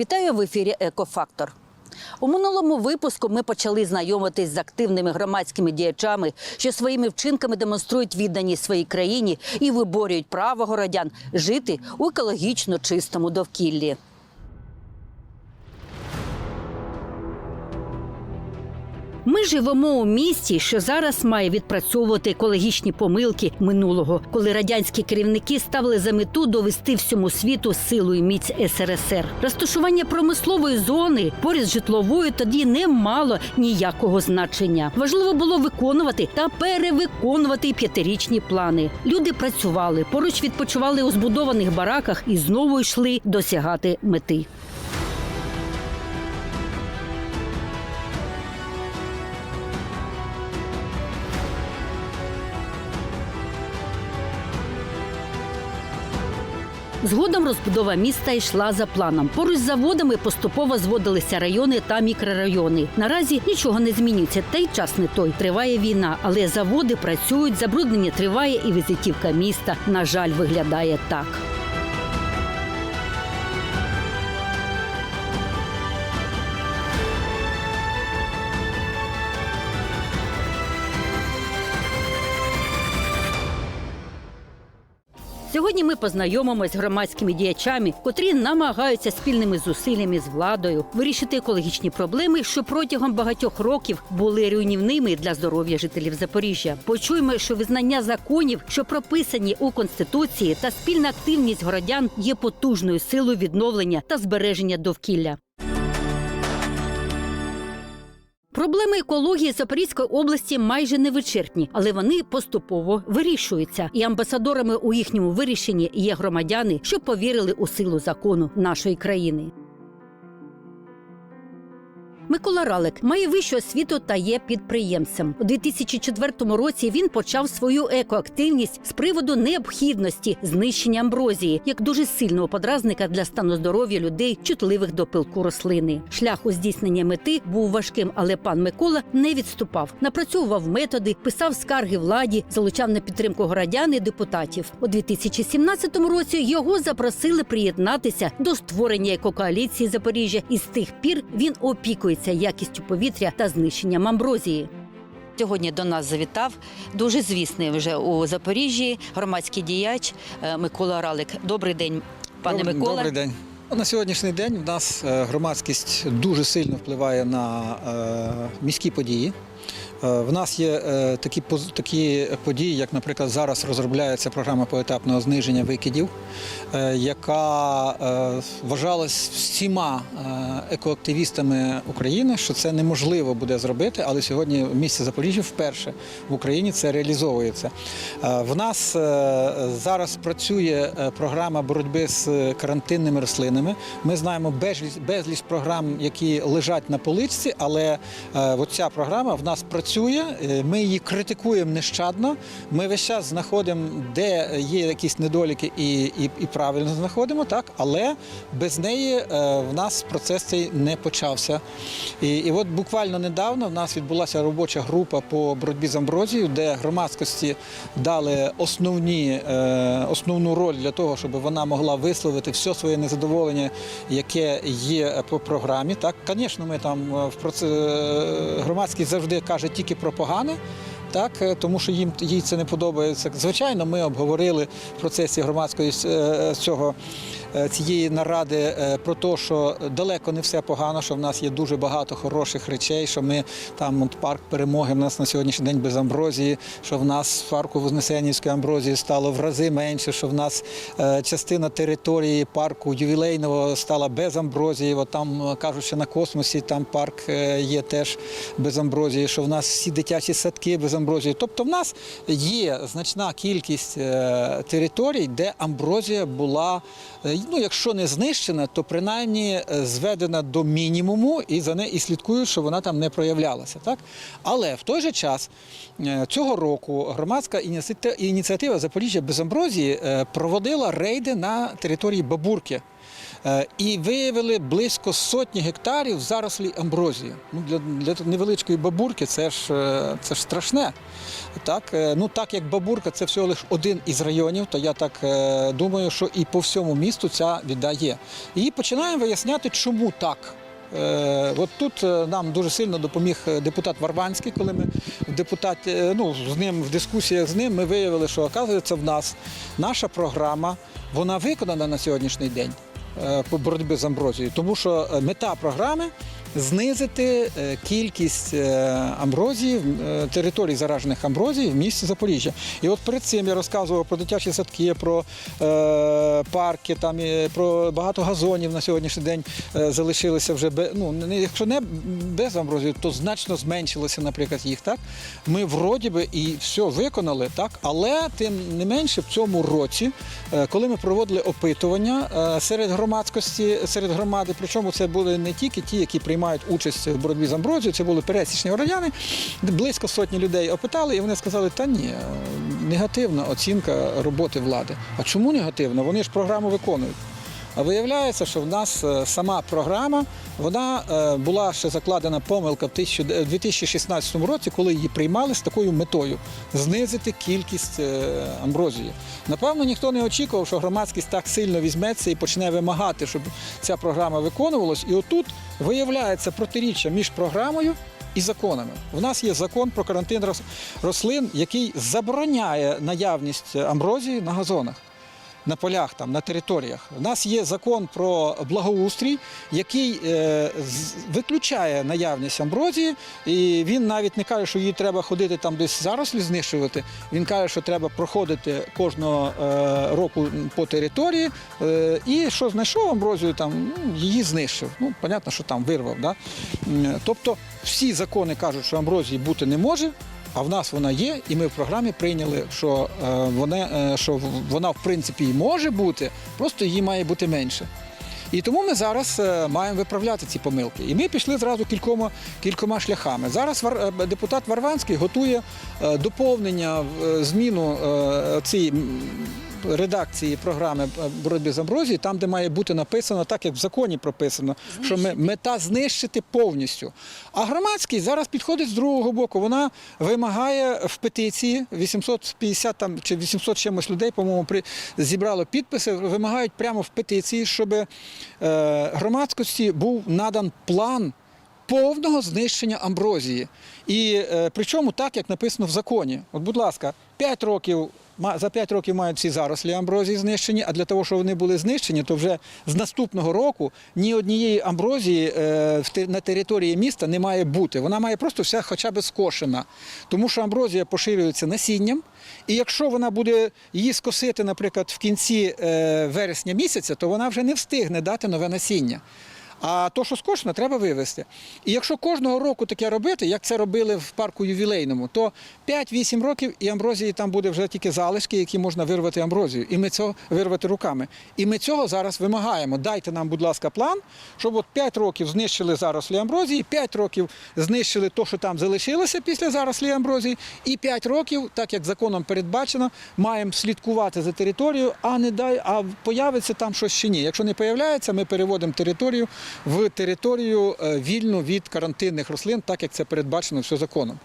Вітаю в ефірі Екофактор. У минулому випуску ми почали знайомитись з активними громадськими діячами, що своїми вчинками демонструють відданість своїй країні і виборюють право городян жити у екологічно чистому довкіллі. Ми живемо у місті, що зараз має відпрацьовувати екологічні помилки минулого, коли радянські керівники ставили за мету довести всьому світу силу і міць СРСР. Розташування промислової зони поряд з житловою тоді не мало ніякого значення. Важливо було виконувати та перевиконувати п'ятирічні плани. Люди працювали, поруч відпочивали у збудованих бараках і знову йшли досягати мети. Згодом розбудова міста йшла за планом. Поруч з заводами поступово зводилися райони та мікрорайони. Наразі нічого не змінюється. Та й час не той. Триває війна, але заводи працюють, забруднення триває, і візитівка міста, на жаль, виглядає так. Сьогодні ми познайомимось з громадськими діячами, котрі намагаються спільними зусиллями з владою вирішити екологічні проблеми, що протягом багатьох років були руйнівними для здоров'я жителів Запоріжжя. Почуємо, що визнання законів, що прописані у конституції, та спільна активність городян є потужною силою відновлення та збереження довкілля. Проблеми екології Запорізької області майже не вичерпні, але вони поступово вирішуються. І амбасадорами у їхньому вирішенні є громадяни, що повірили у силу закону нашої країни. Микола Ралик має вищу освіту та є підприємцем. У 2004 році він почав свою екоактивність з приводу необхідності знищення амброзії як дуже сильного подразника для стану здоров'я людей, чутливих до пилку рослини. Шлях у здійснення мети був важким, але пан Микола не відступав. Напрацьовував методи, писав скарги владі, залучав на підтримку городян і депутатів. У 2017 році його запросили приєднатися до створення екокоаліції Запоріжжя, і з тих пір він опікується якістю повітря та знищенням амброзії. Сьогодні до нас завітав дуже звісний вже у Запоріжжі громадський діяч е, Микола Ралик. Добрий день, пане Добрий- Микола. Добрий день. Ну, На сьогоднішній день в нас е, громадськість дуже сильно впливає на е, міські події. Е, В нас є е, такі, такі події, як, наприклад, зараз розробляється програма поетапного зниження викидів, е, яка вважалась всіма екоактивістами України, що це неможливо буде зробити, але сьогодні в місті Запоріжжя вперше в Україні це реалізовується. В нас зараз працює програма боротьби з карантинними рослинами. Ми знаємо безліч, безліч програм, які лежать на поличці, але оця програма в нас працює. Е, Ми її критикуємо нещадно. Ми весь час знаходимо, де є якісь недоліки, і, і, і правильно знаходимо, так але без неї е, в нас процес цей не почався. І, і от буквально недавно в нас відбулася робоча група по боротьбі з амброзією, де громадськості дали основні, е, основну роль для того, щоб вона могла висловити все своє незадоволення, яке є по програмі. Так, звісно, ми там в проце... е, громадськість завжди каже тільки про погане. Так, е, тому що їм їй це не подобається. Звичайно, ми обговорили в процесі громадської е, цього е, цієї наради е, про те, що далеко не все погано, що в нас є дуже багато хороших речей, що ми там от парк перемоги в нас на сьогоднішній день без амброзії, що в нас в парку Вознесенівської амброзії стало в рази менше, що в нас е, частина території парку ювілейного стала без амброзії. От там е, кажуть, що на космосі там парк е, є теж без амброзії, що в нас всі дитячі садки без амброзії. Тобто в нас є значна кількість е, територій, де амброзія була, е, ну якщо не знищена, то принаймні е, зведена до мінімуму і за нею і слідкують, що вона там не проявлялася. Так? Але в той же час е, цього року громадська ініціатива- Запоріжжя без амброзії е, проводила рейди на території Бабурки. Е, І виявили близько сотні гектарів зарослі амброзії. Ну, для, для невеличкої бабурки це ж, е, це ж страшне. Так, е, ну так як бабурка це всього лише один із районів, то я так думаю, що і по всьому місту ця біда є. І починаємо виясняти, чому так. От тут нам дуже сильно допоміг депутат Варванський, коли ми в депутаті, е, ну, з ним в дискусіях з ним ми виявили, що оказується в нас наша програма, вона виконана на сьогоднішній день по боротьбі з амброзією, тому що е, мета програми знизити е, кількість е, амброзії, е, територій заражених амброзією в місті Запоріжжя. І от перед цим я розказував про дитячі садки, про парки, там, про багато газонів на сьогоднішній день залишилися вже ну, якщо не без амброзії, то значно зменшилося, наприклад, їх. Так? Ми вроді би і все виконали, так? але тим не менше в цьому році, коли ми проводили опитування серед громадськості, серед громади, причому це були не тільки ті, які приймають участь в боротьбі з амброзією, це були пересічні городяни. близько сотні людей опитали, і вони сказали, та ні, негативна оцінка роботи влади. А чому негативна? Вони ж програму виконують. А виявляється, що в нас е, сама програма вона е, була ще закладена помилка в 1000 в 2016 році, коли її приймали з такою метою знизити кількість е, амброзії. Напевно, ніхто не очікував, що громадськість так сильно візьметься і почне вимагати, щоб ця програма виконувалась. І отут виявляється протиріччя між програмою. І законами. У нас є закон про карантин рослин, який забороняє наявність амброзії на газонах на полях, там, на територіях. У нас є закон про благоустрій, який е, виключає наявність амброзії, і він навіть не каже, що її треба ходити там десь зарослі знищувати. Він каже, що треба проходити кожного е, року по території, е, і що знайшов амброзію, там, ну, її знищив. Ну, понятно, що там вирвав. Да? Тобто всі закони кажуть, що амброзії бути не може. А в нас вона є, і ми в програмі прийняли, що, е, вона, е, що вона в принципі і може бути, просто її має бути менше. І тому ми зараз е, маємо виправляти ці помилки. І ми пішли зразу кількома, кількома шляхами. Зараз депутат Варванський готує доповнення, зміну цієї редакції програми боротьби з амброзією, там, де має бути написано, так як в законі прописано, що мета знищити повністю. А громадський зараз підходить з другого боку. Вона вимагає в петиції 850 там, чи 800 чимось людей, по-моєму, зібрало підписи, вимагають прямо в петиції, щоб е, громадськості був надан план повного знищення амброзії. І е, причому так, як написано в законі. От, будь ласка, 5 років. За 5 років мають ці зарослі амброзії знищені, а для того, щоб вони були знищені, то вже з наступного року ні однієї амброзії е, на території міста не має бути. Вона має просто вся хоча б скошена. Тому що амброзія поширюється насінням, і якщо вона буде її скосити, наприклад, в кінці е, вересня місяця, то вона вже не встигне дати нове насіння. А то, що скошено, треба вивезти. І якщо кожного року таке робити, як це робили в парку ювілейному, то 5-8 років і амброзії там буде вже тільки залишки, які можна вирвати амброзію. І ми цього вирвати руками. І ми цього зараз вимагаємо. Дайте нам, будь ласка, план, щоб от 5 років знищили зарослі амброзії, 5 років знищили те, що там залишилося після зарослі амброзії, і 5 років, так як законом передбачено, маємо слідкувати за територією, а не дай, а появиться там щось чи ні. Якщо не появляється, ми переводимо територію в територію е, вільну від карантинних рослин, так як це передбачено все законом.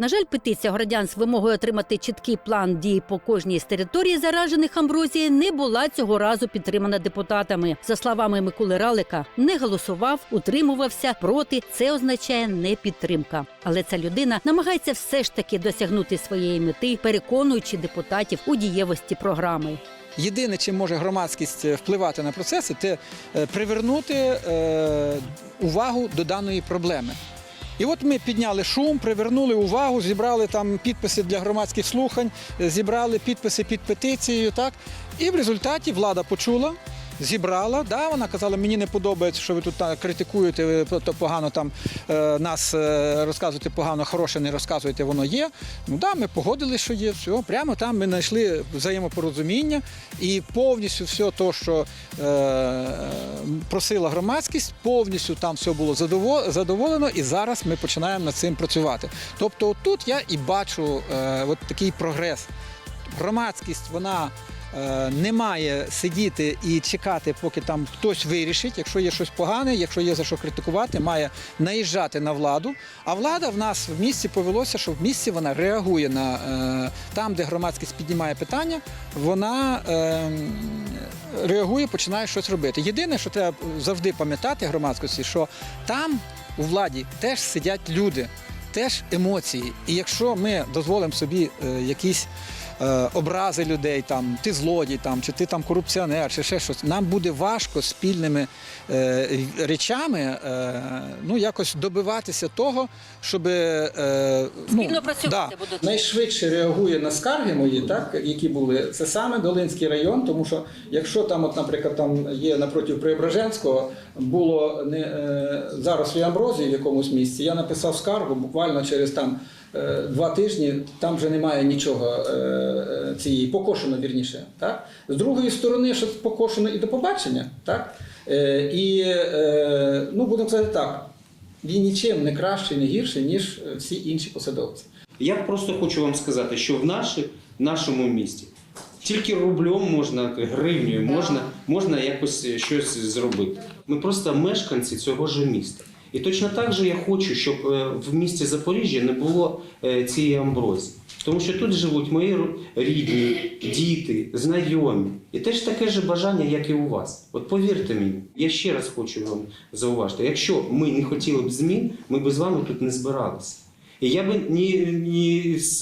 На жаль, петиція городян з вимогою отримати чіткий план дій по кожній з територій, заражених амброзією, не була цього разу підтримана депутатами. За словами Миколи Ралика, не голосував, утримувався проти. Це означає не підтримка. Але ця людина намагається все ж таки досягнути своєї мети, переконуючи депутатів у дієвості програми. Єдине, чим може громадськість е, впливати на процеси, це е, привернути е, увагу до даної проблеми. І от ми підняли шум, привернули увагу, зібрали там підписи для громадських слухань, зібрали підписи під петицією. Так? І в результаті влада почула. Зібрала, да, вона казала, мені не подобається, що ви тут критикуєте, ви погано там е, нас е, розказуєте погано, хороше не розказуєте, воно є. Ну да, ми погодилися, що є. Все, прямо там ми знайшли взаємопорозуміння і повністю все те, що е, просила громадськість, повністю там все було задоволено, і зараз ми починаємо над цим працювати. Тобто, тут я і бачу е, от такий прогрес. Громадськість вона немає сидіти і чекати, поки там хтось вирішить, якщо є щось погане, якщо є за що критикувати, має наїжджати на владу. А влада в нас в місті повелося, що в місті вона реагує на е, там, де громадськість піднімає питання, вона е, реагує, починає щось робити. Єдине, що треба завжди пам'ятати громадськості, що там у владі теж сидять люди, теж емоції. І якщо ми дозволимо собі е, якісь е, образи людей, там ти злодій, там чи ти там корупціонер, чи ще щось, нам буде важко спільними е, речами е, ну якось добиватися того, щоб е, Спільно працювати будуть. найшвидше реагує на скарги мої, так які були, це саме Долинський район, тому що якщо там, от, наприклад, там є напроти Преображенського, було не е, зарослі амброзії в якомусь місці, я написав скаргу буквально через там. Е, Два тижні там вже немає нічого е, е, цієї покошено вірніше. Так? З другої сторони, що покошено і до побачення. Так? І ну, будемо сказати так, він нічим не кращий, не гірший, ніж всі інші посадовці. Я просто хочу вам сказати, що в наші, нашому місті тільки рублем можна, гривнею можна, можна якось щось зробити. Ми просто мешканці цього ж міста. І точно так же я хочу, щоб е, в місті Запоріжжя не було е, цієї амброзії. Тому що тут живуть мої рідні, діти, знайомі. І теж таке ж бажання, як і у вас. От повірте мені, я ще раз хочу вам зауважити, якщо ми не хотіли б змін, ми б з вами тут не збиралися. І я би ні, ні з,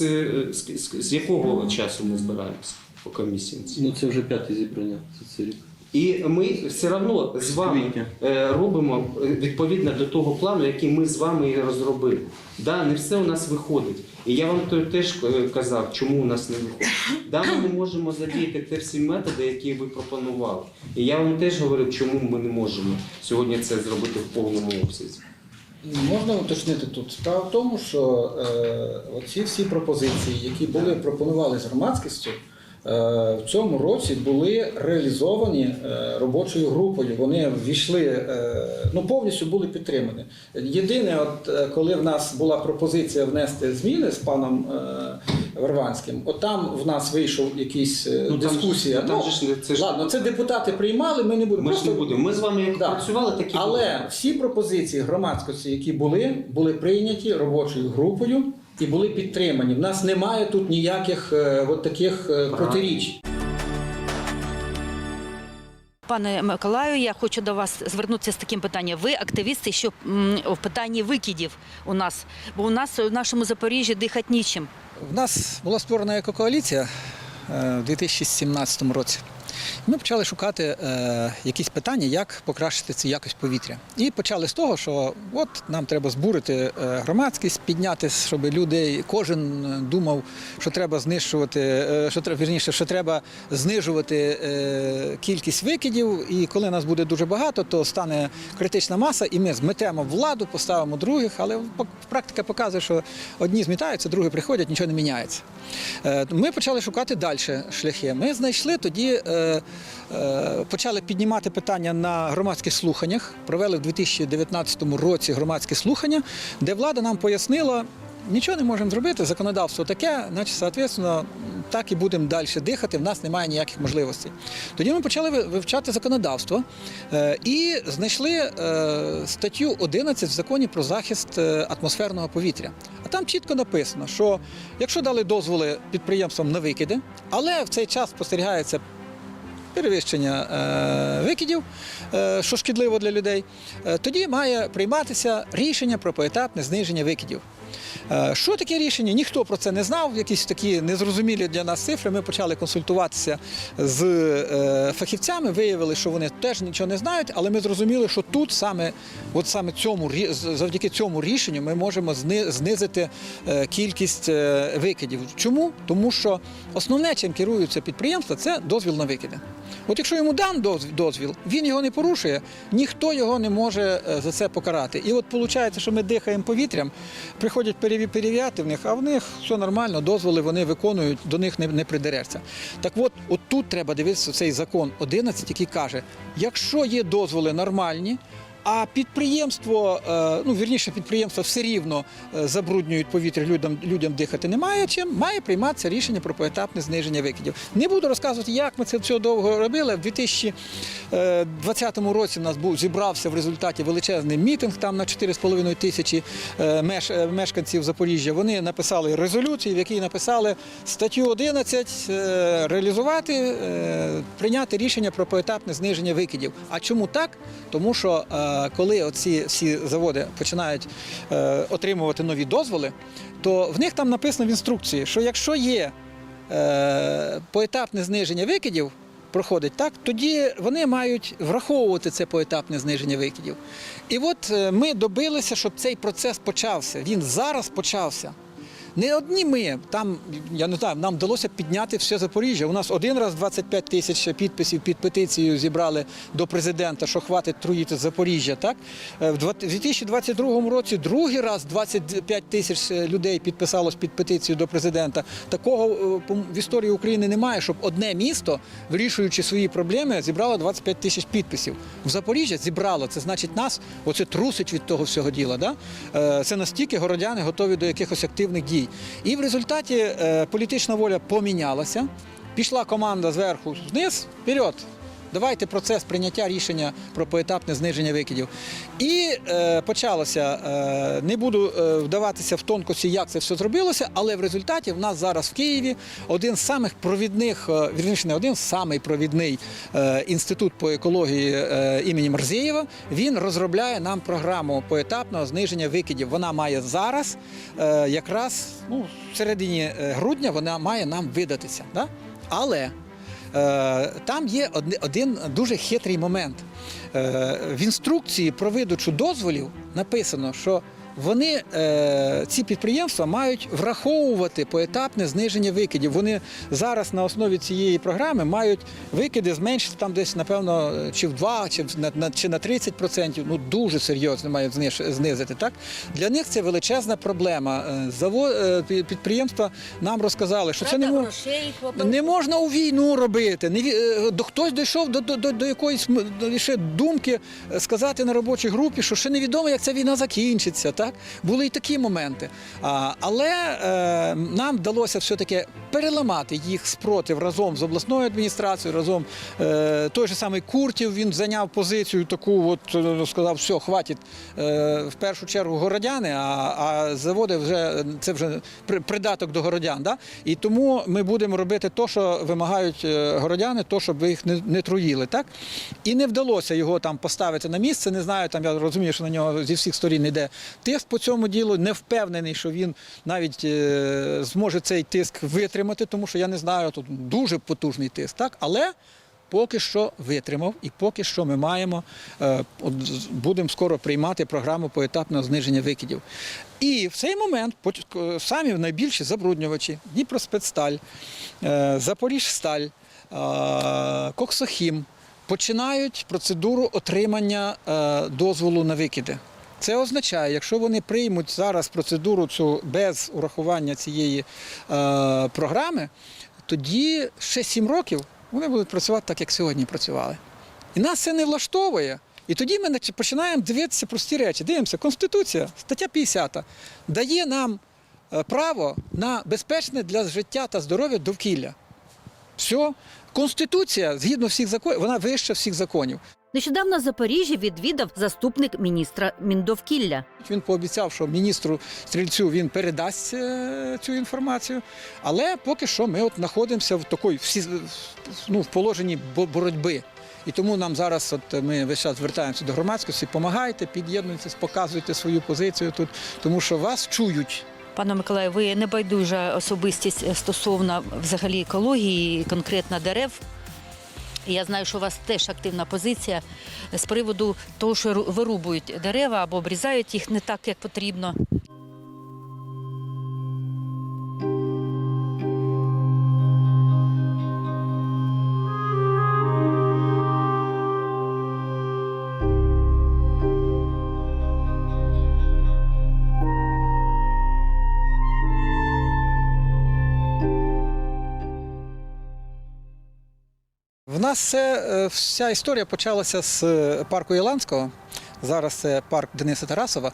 з, з, з якого часу ми збираємося по комісії. Ну це вже п'яте зібрання за цей рік. І ми все одно з вами е, робимо е, відповідно до того плану, який ми з вами і розробили. Да, не все у нас виходить. І я вам то- теж е, казав, чому у нас не виходить. Да, ми не можемо задіяти ті всі методи, які ви пропонували. І я вам теж говорив, чому ми не можемо сьогодні це зробити в повному обсязі. Можна уточнити тут. Справа в тому, що е, оці всі пропозиції, які були пропонували з громадськістю, в цьому році були реалізовані е, робочою групою. Вони ввійшли, е, ну повністю були підтримані. Єдине, от е, коли в нас була пропозиція внести зміни з паном е, Варванським, от там в нас вийшов якийсь е, Ну, там ж- дискусія. там ж це ж- ладно, це депутати приймали. Ми не будемо Ми ж не будемо. Ми з вами як Да. працювали, так і будемо. але всі пропозиції громадськості, які були, були прийняті робочою групою і були підтримані. В нас немає тут ніяких е, от таких е, протиріч. Пане Миколаю, я хочу до вас звернутися з таким питанням. Ви активісти, що в питанні викидів у нас, бо у нас у нашому Запоріжжі дихати нічим. В нас була створена екокоаліція е, в 2017 році. Ми почали шукати е, якісь питання, як покращити цю якість повітря. І почали з того, що от нам треба збурити е, громадськість, підняти, щоб людей, кожен е, думав, що треба знищувати, е, що треба вірніше, що треба знижувати е, кількість викидів. І коли нас буде дуже багато, то стане критична маса, і ми зметемо владу, поставимо других. Але практика показує, що одні змітаються, другі приходять, нічого не міняється. Е, Ми почали шукати далі шляхи. Ми знайшли тоді, е, почали піднімати питання на громадських слуханнях. Провели в 2019 році громадські слухання, де влада нам пояснила. Нічого не можемо зробити, законодавство таке, значить, соответственно, так і будемо далі дихати, в нас немає ніяких можливостей. Тоді ми почали вивчати законодавство е, і знайшли е, статтю 11 в законі про захист е, атмосферного повітря. А там чітко написано, що якщо дали дозволи підприємствам на викиди, але в цей час спостерігається перевищення е, викидів, е, що шкідливо для людей, е, тоді має прийматися рішення про поетапне зниження викидів. Е, Що таке рішення? Ніхто про це не знав. Якісь такі незрозумілі для нас цифри. Ми почали консультуватися з е, фахівцями, виявили, що вони теж нічого не знають, але ми зрозуміли, що тут саме, от саме цьому завдяки цьому рішенню ми можемо знизити е, кількість викидів. Чому? Тому що основне, чим керуються підприємства, це дозвіл на викиди. От якщо йому дан дозвіл, він його не порушує, ніхто його не може за це покарати. І от виходить, що ми дихаємо повітрям, приходять переві- перевіряти в них, а в них все нормально, дозволи вони виконують, до них не, не придереться. Так от, от тут треба дивитися цей закон 11, який каже, якщо є дозволи нормальні, А підприємство, е, ну вірніше, підприємство все рівно е, забруднюють повітря, людям, людям дихати немає чим. Має прийматися рішення про поетапне зниження викидів. Не буду розказувати, як ми це все довго робили. В 2020 році у нас був зібрався в результаті величезний мітинг там на 4,5 тисячі е, меш, е, мешканців Запоріжжя. Вони написали резолюцію, в якій написали статтю 11 е, реалізувати, е, прийняти рішення про поетапне зниження викидів. А чому так? Тому що е, коли оці всі заводи починають е, отримувати нові дозволи, то в них там написано в інструкції, що якщо є е, поетапне зниження викидів, проходить так, тоді вони мають враховувати це поетапне зниження викидів. І от е, ми добилися, щоб цей процес почався. Він зараз почався. Не одні ми, там, я не знаю, нам вдалося підняти все Запоріжжя. У нас один раз 25 тисяч підписів під петицією зібрали до президента, що хватить труїти Запоріжжя. Так? Е, В 2022 році другий раз 25 тисяч е, людей підписалось під петицію до президента. Такого е, в історії України немає, щоб одне місто, вирішуючи свої проблеми, зібрало 25 тисяч підписів. В Запоріжжя зібрало. Це значить нас, оце трусить від того всього діла. Да? Це настільки городяни готові до якихось активних дій. І в результаті е, політична воля помінялася. Пішла команда зверху вниз, вперед. Давайте процес прийняття рішення про поетапне зниження викидів. І е, почалося. Е, не буду е, вдаватися в тонкості, як це все зробилося, але в результаті в нас зараз в Києві один з самих провідних, е, вірніше, не один самий провідний е, інститут по екології е, імені Марзєєва. Він розробляє нам програму поетапного зниження викидів. Вона має зараз, е, якраз ну, в середині е, грудня, вона має нам видатися. Да? Але Там є один дуже хитрий момент. Е, В інструкції про видачу дозволів написано, що вони, е, ці підприємства, мають враховувати поетапне зниження викидів. Вони зараз на основі цієї програми мають викиди зменшити там десь, напевно, чи в 2, чи на, чи на 30%. Ну дуже серйозно мають знизити. Так? Для них це величезна проблема. Е, Заво... е, пі- Підприємства нам розказали, що це не може. Не можна у війну робити. Не до хтось дійшов до, до, до, якоїсь ще думки сказати на робочій групі, що ще невідомо, як ця війна закінчиться. Так були і такі моменти. А, але е, нам вдалося все-таки переламати їх спротив разом з обласною адміністрацією, разом е, той же самий Куртів він зайняв позицію таку, от е, сказав, все, хватить е, в першу чергу городяни, а, а заводи вже це вже придаток до городян. Да? І тому ми будемо робити те, що вимагають е, городяни, то, щоб їх не, не труїли. Так? І не вдалося його там поставити на місце. Не знаю, там я розумію, що на нього зі всіх сторін йде тиск по цьому ділу. Не впевнений, що він навіть е, зможе цей тиск витримати, тому що я не знаю, тут дуже потужний тиск. Так? Але поки що витримав, і поки що ми маємо е, будемо скоро приймати програму поетапного зниження викидів. І в цей момент е, самі найбільші забруднювачі Дніпроспецсталь, Запоріжсталь, Коксохім починають процедуру отримання дозволу на викиди. Це означає, якщо вони приймуть зараз процедуру цю без урахування цієї е, програми, тоді ще 7 років вони будуть працювати так, як сьогодні працювали. І нас це не влаштовує. І тоді ми починаємо дивитися прості речі. Дивимося, Конституція, стаття 50, дає нам е, право на безпечне для життя та здоров'я довкілля. Все. Конституція, згідно всіх законів, вона вища всіх законів. Нещодавно Запоріжжя відвідав заступник міністра Міндовкілля. Він пообіцяв, що міністру стрільцю він передасть е, цю інформацію. Але поки що ми от знаходимося в такій всі, ну, в положенні боротьби. І тому нам зараз, от ми весь час звертаємося до громадськості, допомагайте, під'єднуйтесь, показуйте свою позицію тут, тому що вас чують. Пане Миколаю, ви не байдужа особистість е, стосовно взагалі екології, конкретно дерев. Я знаю, що у вас теж активна позиція з приводу того, що вирубують дерева або обрізають їх не так, як потрібно. Нас е, вся історія почалася з е, парку Іланського, Зараз це парк Дениса Тарасова.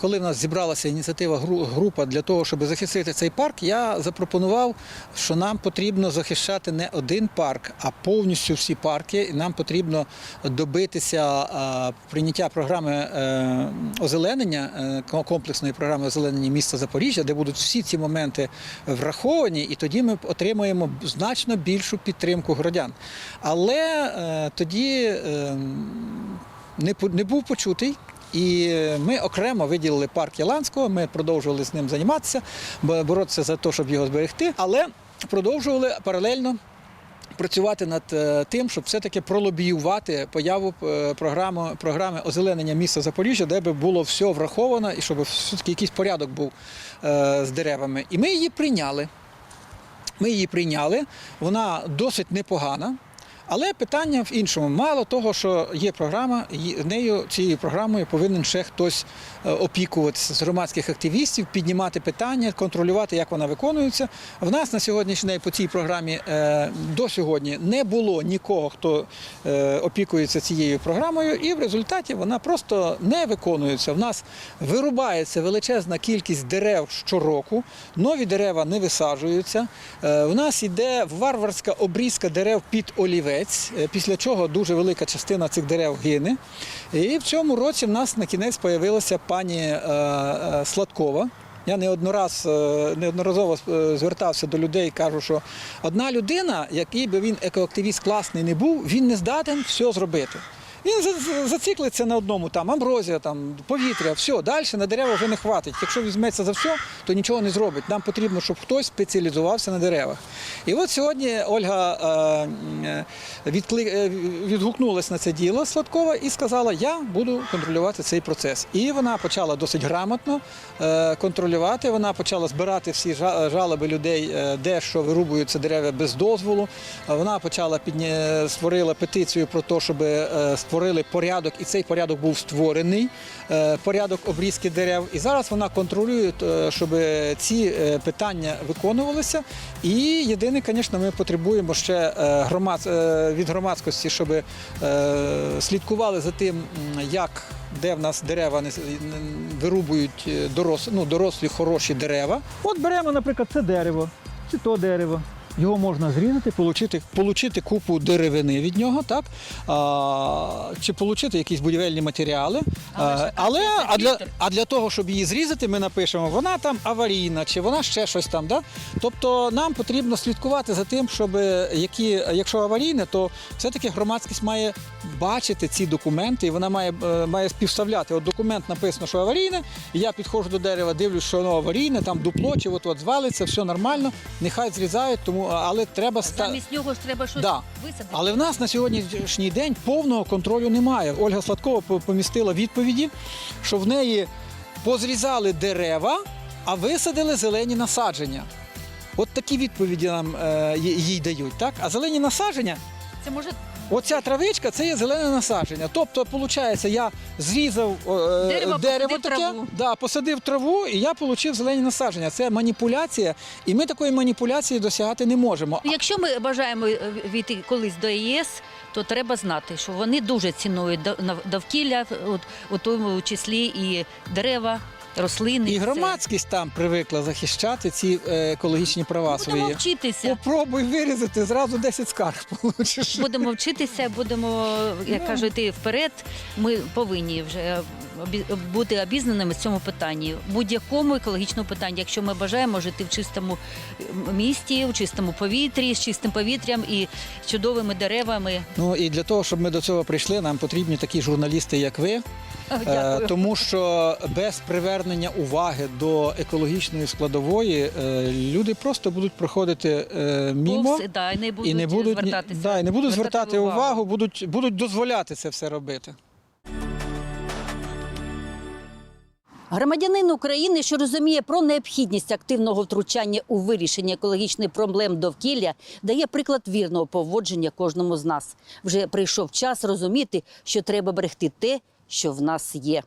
Коли в нас зібралася ініціатива група для того, щоб захистити цей парк, я запропонував, що нам потрібно захищати не один парк, а повністю всі парки. І нам потрібно добитися е, прийняття програми е, озеленення, е, комплексної програми озеленення міста Запоріжжя, де будуть всі ці моменти враховані, і тоді ми отримаємо значно більшу підтримку громадян. Але тоді е, по- не був почутий. І ми окремо виділили парк Яланського, ми продовжували з ним займатися, боротися за те, щоб його зберегти, але продовжували паралельно працювати над е, тим, щоб все-таки пролобіювати появу е, програми, програми озеленення міста Запоріжжя, де би було все враховано і щоб все-таки якийсь порядок був е, з деревами. І ми її прийняли. Ми її прийняли, вона досить непогана. Але питання в іншому. Мало того, що є програма, нею цією програмою повинен ще хтось е, опікуватися з громадських активістів, піднімати питання, контролювати, як вона виконується. В нас на сьогоднішній день по цій програмі е, до сьогодні не було нікого, хто е, опікується цією програмою, і в результаті вона просто не виконується. В нас вирубається величезна кількість дерев щороку, нові дерева не висаджуються. У нас йде варварська обрізка дерев під олівець, е, після чого дуже велика частина цих дерев гине. І в цьому році в нас на кінець з'явилася пані е, е, Сладкова. Я неоднораз, неодноразово звертався до людей і кажу, що одна людина, який би він екоактивіст класний не був, він не здатен все зробити. Він за- за- зациклиться на одному там амброзія, там повітря, все, далі на дерева вже не хватить. Якщо візьметься за все, то нічого не зробить. Нам потрібно, щоб хтось спеціалізувався на деревах. І от сьогодні Ольга е, е, відкли... е, відгукнулася на це діло Сладкова і сказала, я буду контролювати цей процес. І вона почала досить грамотно контролювати. Вона почала збирати всі жалоби людей, де що вирубуються дерева без дозволу. Вона почала підня... створила петицію про те, щоб створили порядок, і цей порядок був створений. е, Порядок обрізки дерев. І зараз вона контролює, е, щоб ці е, питання виконувалися. І єдине, звісно, ми потребуємо ще від громадськості, щоб слідкували за тим, як. Де в нас дерева не вирубують е, дорос... ну, дорослі хороші дерева. От беремо, наприклад, це дерево чи то дерево. Його можна зрізати, получити, получити купу деревини від нього, так? А, чи отримати якісь будівельні матеріали. А, але а для, а для того, щоб її зрізати, ми напишемо, вона там аварійна, чи вона ще щось там. Да? Тобто нам потрібно слідкувати за тим, щоб які, якщо аварійне, то все-таки громадськість має бачити ці документи, і вона має, е, має співставляти. От документ написано, що аварійне, і я підходжу до дерева, дивлюсь, що воно аварійне, там дупло, чи от, от звалиться, все нормально, нехай зрізають, тому але треба ста... Замість нього ж треба щось Да. висадити. Але в нас на сьогоднішній день повного контролю немає. Ольга Сладкова по- помістила відповіді, що в неї позрізали дерева, а висадили зелені насадження. От такі відповіді нам е, ї- їй дають. Так? А зелені насадження, Це може оця травичка це є зелене насадження. Тобто, виходить, я зрізав е, Дерево, дерево посадив таке, траву. Да, посадив траву, і я отримав зелені насадження. Це маніпуляція, і ми такої маніпуляції досягати не можемо. Якщо ми бажаємо е, війти колись до ЄС, то треба знати, що вони дуже цінують довкілля, от, у тому числі і дерева, рослини. І Це- громадськість там привикла захищати ці е, екологічні права Будемо свої. вчитися. Попробуй вирізати, зразу 10 скарг получиш. Будемо вчитися, будемо, як Ну. кажуть, йти вперед. Ми повинні вже обі- бути обізнаними в цьому питанні, будь-якому екологічному питанні. Якщо ми бажаємо жити в чистому місті, в чистому повітрі, з чистим повітрям і чудовими деревами. Ну і для того, щоб ми до цього прийшли, нам потрібні такі журналісти, як ви, Дякую. Тому що без привернення уваги до екологічної складової е, люди просто будуть проходити е, мімо Повз, да, і не будуть, і не будуть, звертатися. да, і не будуть звертати увагу, увагу. будуть, будуть дозволяти це все робити. Громадянин України, що розуміє про необхідність активного втручання у вирішення екологічних проблем довкілля, дає приклад вірного поводження кожному з нас. Вже прийшов час розуміти, що треба берегти те, що в нас є.